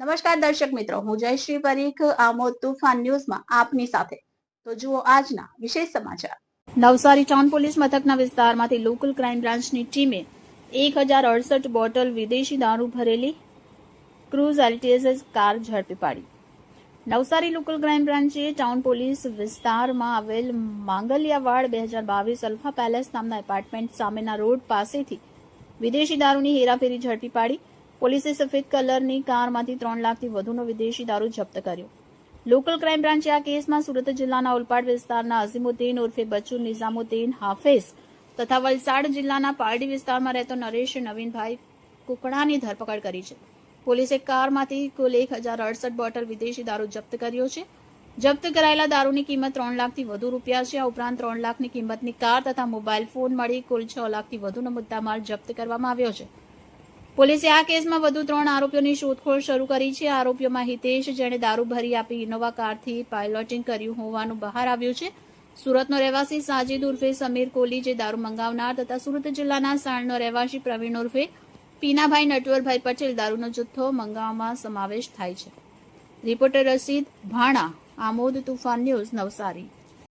નમસ્કાર દર્શક મિત્રો, હું જયશ્રી પરીખ, આમોદ તુફાન ન્યૂઝમાં આપની સાથે. તો જુઓ આજના વિશેષ સમાચાર. નવસારી ટાઉન પોલીસ મથકના વિસ્તારમાંથી લોકલ ક્રાઇમ બ્રાન્ચની ટીમે એક હજાર અડસઠ બોટલ વિદેશી દારૂ ભરેલી ક્રુઝ એલટીએસ કાર ઝડપી પાડી. નવસારી લોકલ ક્રાઇમ બ્રાન્ચે ટાઉન પોલીસ વિસ્તારમાં આવેલ માંગલિયાવાડ બે હજાર બાવીસ અલ્ફા પેલેસ નામના એપાર્ટમેન્ટ સામેના રોડ પાસેથી વિદેશી દારૂની હેરાફેરી ઝડપી પાડી. પોલીસે સફેદ કલરની કારમાંથી ત્રણ લાખથી વધુનો વિદેશી દારૂ જપ્ત કર્યો. લોકલ ક્રાઇમ બ્રાન્ચે આ કેસમાં સુરત જિલ્લાના ઉલપાડ વિસ્તારના અઝીમુદ્દીન ઉર્ફે બચ્ચુ નિઝામુદ્દીન હાફેઝ તથા વલસાડ જિલ્લાના પારડી વિસ્તારમાં રહેતો નરેશ નવીનભાઈ કુકડાની ધરપકડ કરી છે. પોલીસે કારમાંથી કુલ એક હજાર અડસઠ બોટલ વિદેશી દારૂ જપ્ત કર્યો છે. જપ્ત કરાયેલા દારૂની કિંમત ત્રણ લાખથી વધુ રૂપિયા છે. આ ઉપરાંત ત્રણ લાખની કિંમતની કાર તથા મોબાઈલ ફોન મળી કુલ છ લાખથી વધુનો મુદ્દામાલ જપ્ત કરવામાં આવ્યો છે. પોલીસે આ કેસમાં વધુ ત્રણ આરોપીઓની શોધખોળ શરૂ કરી છે. આરોપીઓમાં હિતેશ, જેણે દારૂ ભરી આપી ઇનોવા કારથી પાયલોટિંગ કર્યું હોવાનું બહાર આવ્યું છે. સુરતનો રહેવાસી સાજિદ ઉર્ફે સમીર કોલી જે દારૂ મંગાવનાર તથા સુરત જિલ્લાના સાણનો રહેવાસી પ્રવીણ ઉર્ફે પીનાભાઈ નટવરભાઈ પટેલ દારૂનો જથ્થો મંગાવવામાં સમાવેશ થાય છે. Reporter Rasheed Bhana, Amod Toofan news Navsari.